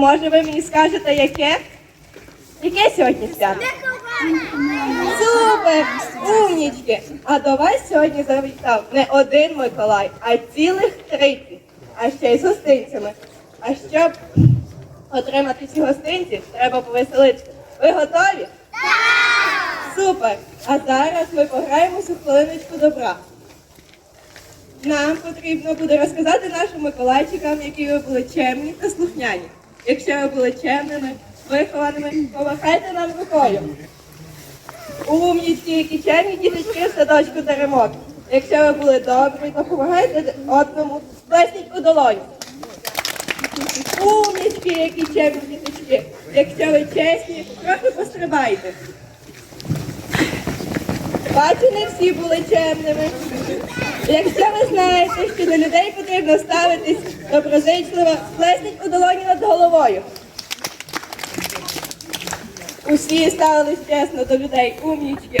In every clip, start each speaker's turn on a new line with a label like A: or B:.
A: Може, ви мені скажете, яке? Яке сьогодні свято? Супер! Умнічки! А до вас сьогодні завітав не один Миколай, а цілих тридцять. А ще й з гостинцями. А щоб отримати ці гостинці, треба повеселитися. Ви готові? Так! Супер! А зараз ми пограємося в хвилиночку добра. Нам потрібно буде розказати нашим Миколайчикам, які ви були чемні та слухняні. Якщо ви були чемними, вихованими, помахайте нам рукою. Умнічки, які чемні діточки в садочку теремок. Якщо ви були добрі, то допомагайте одному, плесніть у долоню. Умнічки, які чемні діточки. Якщо ви чесні, трохи пострибайте. Бачу, не всі були чемними. Якщо ви знаєте, що до людей потрібно ставитись доброзичливо, плесніть у долоні над головою. Усі ставились чесно до людей, умнічки.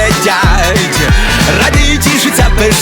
B: радіють,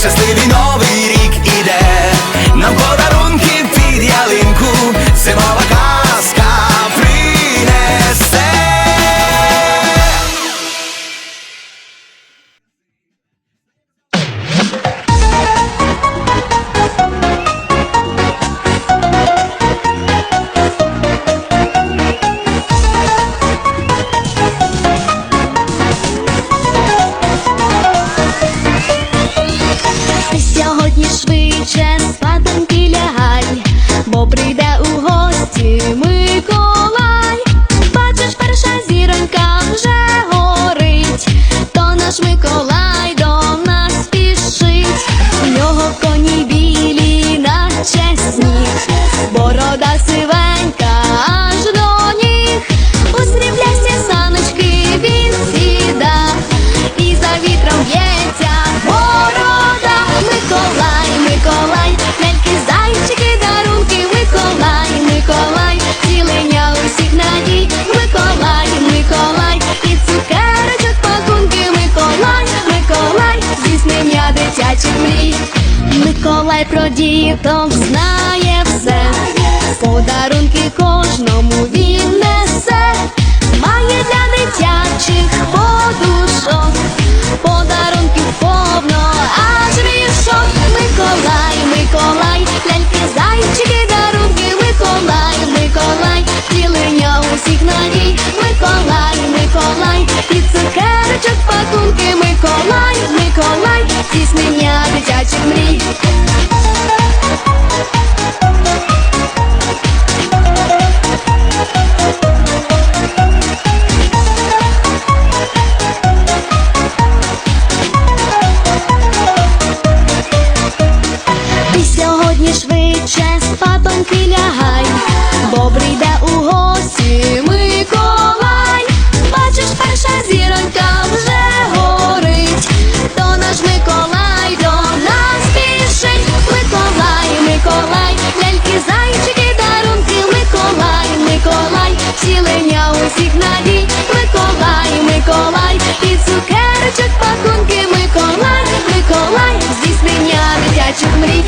B: Счастливее
C: Миколай про діток знає все, подарунки кожному він несе, має для дитячих подушок, подарунків усіх Миколай, Миколай, і цукерочок пакунки, Миколай, Миколай, здійснення дитячих мрій.